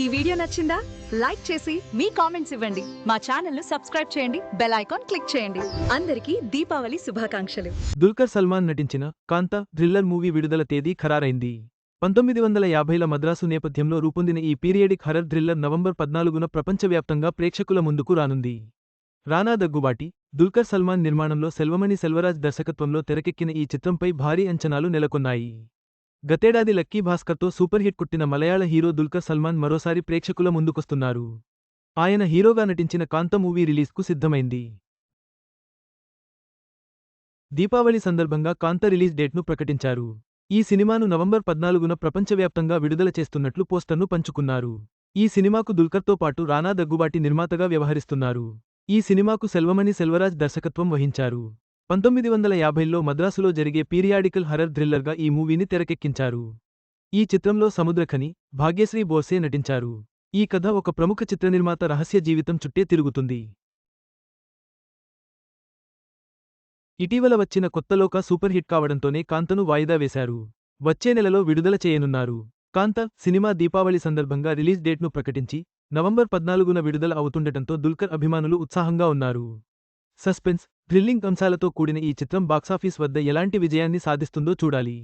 ఈ వీడియో నచ్చిందా? లైక్ చేసి మీ కామెంట్స్ ఇవ్వండి. మా ఛానల్ను సబ్స్క్రైబ్ చేయండి. బెల్ ఐకాన్ క్లిక్ చేయండి. అందరికీ దీపావళి శుభాకాంక్షలు. దుల్కర్ సల్మాన్ నటించిన కాంత థ్రిల్లర్ మూవీ విడుదల తేదీ ఖరారైంది. పంతొమ్మిది వందల యాభైల మద్రాసు నేపథ్యంలో రూపొందిన ఈ పీరియడిక్ హర్రర్ థ్రిల్లర్ నవంబర్ పద్నాలుగున ప్రపంచవ్యాప్తంగా ప్రేక్షకుల ముందుకు రానుంది. రానా దగ్గుబాటి దుల్కర్ సల్మాన్ నిర్మాణంలో సెల్వమణి సెల్వరాజ్ దర్శకత్వంలో తెరకెక్కిన ఈ చిత్రంపై భారీ అంచనాలు నెలకొన్నాయి. గతేడాది లక్కీ భాస్కర్తో సూపర్ హిట్ కొట్టిన మలయాళ హీరో దుల్కర్ సల్మాన్ మరోసారి ప్రేక్షకుల ముందుకొస్తున్నారు. ఆయన హీరోగా నటించిన కాంత మూవీ రిలీజ్కు సిద్ధమైంది. దీపావళి సందర్భంగా కాంత రిలీజ్ డేట్ను ప్రకటించారు. ఈ సినిమాను నవంబర్ పద్నాలుగున ప్రపంచవ్యాప్తంగా విడుదల చేస్తున్నట్లు పోస్టర్ను పంచుకున్నారు. ఈ సినిమాకు దుల్కర్తో పాటు రానా దగ్గుబాటి నిర్మాతగా వ్యవహరిస్తున్నారు. ఈ సినిమాకు సెల్వమణి సెల్వరాజ్ దర్శకత్వం వహించారు. పంతొమ్మిది వందల యాభైలో మద్రాసులో జరిగే పీరియాడికల్ హర్రర్ థ్రిల్లర్గా ఈ మూవీని తెరకెక్కించారు. ఈ చిత్రంలో సముద్రఖని భాగ్యశ్రీ బోసే నటించారు. ఈ కథ ఒక ప్రముఖ చిత్ర నిర్మాత రహస్య జీవితం చుట్టే తిరుగుతుంది. ఇటీవల వచ్చిన కొత్తలోక సూపర్ హిట్ కావడంతోనే కాంతను వాయిదా వేశారు. వచ్చే నెలలో విడుదల చేయనున్నారు. కాంత సినిమా దీపావళి సందర్భంగా రిలీజ్ డేట్ను ప్రకటించి నవంబర్ పద్నాలుగున విడుదల అవుతుండటంతో దుల్కర్ అభిమానులు ఉత్సాహంగా ఉన్నారు. సస్పెన్స్ థ్రిల్లింగ్ అంశాలతో కూడిన ఈ చిత్రం బాక్సాఫీస్ వద్ద ఎలాంటి విజయాన్ని సాధిస్తుందో చూడాలి.